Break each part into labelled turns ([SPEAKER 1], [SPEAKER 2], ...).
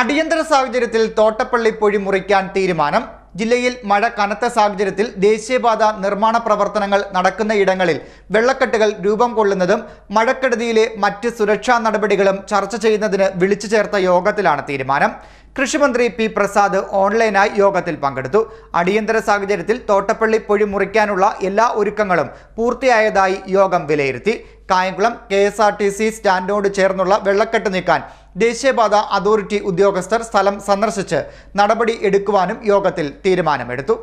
[SPEAKER 1] അടിയന്തര സാഹചര്യത്തിൽ തോട്ടപ്പള്ളി പൊഴി മുറിക്കാൻ തീരുമാനം. ജില്ലയിൽ മഴ കനത്ത സാഹചര്യത്തിൽ ദേശീയപാത നിർമ്മാണ പ്രവർത്തനങ്ങൾ നടക്കുന്ന ഇടങ്ങളിൽ വെള്ളക്കെട്ടുകൾ രൂപം കൊള്ളുന്നതും മഴക്കെടുതിയിലെ മറ്റ് സുരക്ഷാ നടപടികളും ചർച്ച ചെയ്യുന്നതിന് വിളിച്ചു ചേർത്ത യോഗത്തിലാണ് തീരുമാനം. കൃഷിമന്ത്രി പി പ്രസാദ് ഓൺലൈനായി യോഗത്തിൽ പങ്കെടുത്തു. അടിയന്തര സാഹചര്യത്തിൽ തോട്ടപ്പള്ളി പൊഴി മുറിക്കാനുള്ള എല്ലാ ഒരുക്കങ്ങളും പൂർത്തിയായതായി യോഗം വിലയിരുത്തി. Kayamkulam K S R T C സ്റ്റാൻഡിനോട് ചേർന്നുള്ള വെള്ളക്കെട്ട് നീക്കാൻ ദേശീയപാത അതോറിറ്റി ഉദ്യോഗസ്ഥർ സ്ഥലം സന്ദർശിച്ച് നടപടി എടുക്കുവാനും യോഗത്തിൽ തീരുമാനമെടുത്തു.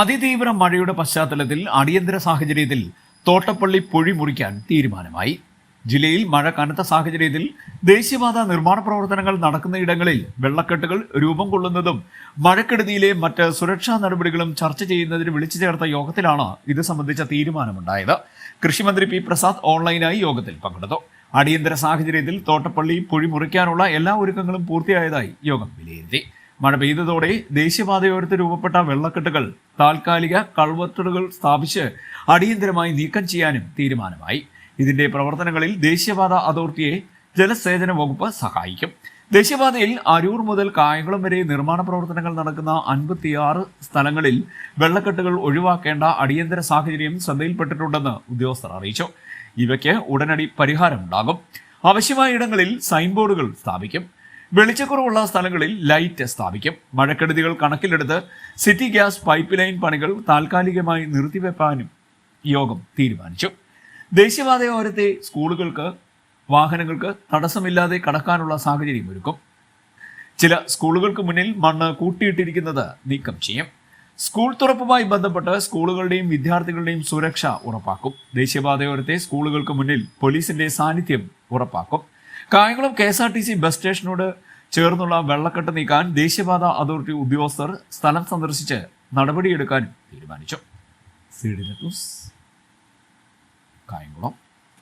[SPEAKER 2] അതിതീവ്ര മഴയുടെ പശ്ചാത്തലത്തിൽ അടിയന്തര സാഹചര്യത്തിൽ തോട്ടപ്പള്ളി പൊഴി മുറിക്കാൻ തീരുമാനമായി. ജില്ലയിൽ മഴ കനത്ത സാഹചര്യത്തിൽ ദേശീയപാത നിർമ്മാണ പ്രവർത്തനങ്ങൾ നടക്കുന്ന ഇടങ്ങളിൽ വെള്ളക്കെട്ടുകൾ രൂപം കൊള്ളുന്നതും മഴക്കെടുതിയിലെ മറ്റ് സുരക്ഷാ നടപടികളും ചർച്ച ചെയ്യുന്നതിന് വിളിച്ചു ചേർത്ത യോഗത്തിലാണ് ഇത് സംബന്ധിച്ച തീരുമാനമുണ്ടായത്. കൃഷിമന്ത്രി പി പ്രസാദ് ഓൺലൈനായി യോഗത്തിൽ പങ്കെടുത്തു. അടിയന്തര സാഹചര്യത്തിൽ തോട്ടപ്പള്ളി പുഴി മുറിക്കാനുള്ള എല്ലാ ഒരുക്കങ്ങളും പൂർത്തിയായതായി യോഗം വിലയിരുത്തി. മഴ പെയ്തതോടെ ദേശീയപാതയോരത്ത് രൂപപ്പെട്ട വെള്ളക്കെട്ടുകൾ താൽക്കാലിക കൾവത്തുകൾ സ്ഥാപിച്ച് അടിയന്തരമായി നീക്കം ചെയ്യാനും തീരുമാനമായി. ഇതിന്റെ പ്രവർത്തനങ്ങളിൽ ദേശീയപാത അതോറിറ്റിയെ ജലസേചന വകുപ്പ് സഹായിക്കും. ദേശീയപാതയിൽ അരൂർ മുതൽ കായംകുളം വരെ നിർമ്മാണ പ്രവർത്തനങ്ങൾ നടക്കുന്ന അൻപത്തിയാറ് സ്ഥലങ്ങളിൽ വെള്ളക്കെട്ടുകൾ ഒഴിവാക്കേണ്ട അടിയന്തര സാഹചര്യം ശ്രദ്ധയിൽപ്പെട്ടിട്ടുണ്ടെന്ന് ഉദ്യോഗസ്ഥർ അറിയിച്ചു. ഇവയ്ക്ക് ഉടനടി പരിഹാരമുണ്ടാകും. ആവശ്യമായ ഇടങ്ങളിൽ സൈൻ ബോർഡുകൾ സ്ഥാപിക്കും. വെളിച്ചക്കുറവുള്ള സ്ഥലങ്ങളിൽ ലൈറ്റ് സ്ഥാപിക്കും. മഴക്കെടുതികൾ കണക്കിലെടുത്ത് സിറ്റി ഗ്യാസ് പൈപ്പ് ലൈൻ പണികൾ താൽക്കാലികമായി നിർത്തിവെപ്പാനും യോഗം തീരുമാനിച്ചു. ദേശീയപാതയോരത്തെ സ്കൂളുകൾക്ക് വാഹനങ്ങൾക്ക് തടസ്സമില്ലാതെ കടക്കാനുള്ള സാഹചര്യം ഒരുക്കും. ചില സ്കൂളുകൾക്ക് മുന്നിൽ മണ്ണ് കൂട്ടിയിട്ടിരിക്കുന്നത് നീക്കം ചെയ്യും. സ്കൂൾ തുറപ്പുമായി ബന്ധപ്പെട്ട് സ്കൂളുകളുടെയും വിദ്യാർത്ഥികളുടെയും സുരക്ഷ ഉറപ്പാക്കും. ദേശീയപാതയോരത്തെ സ്കൂളുകൾക്ക് മുന്നിൽ പോലീസിന്റെ സാന്നിധ്യം ഉറപ്പാക്കും. Kayamkulam K S R T C bus സ്റ്റേഷനോട് ചേർന്നുള്ള വെള്ളക്കെട്ട് നീക്കാൻ ദേശീയപാത അതോറിറ്റി ഉദ്യോഗസ്ഥർ സ്ഥലം സന്ദർശിച്ച് നടപടിയെടുക്കാനും തീരുമാനിച്ചു. കായംകുളം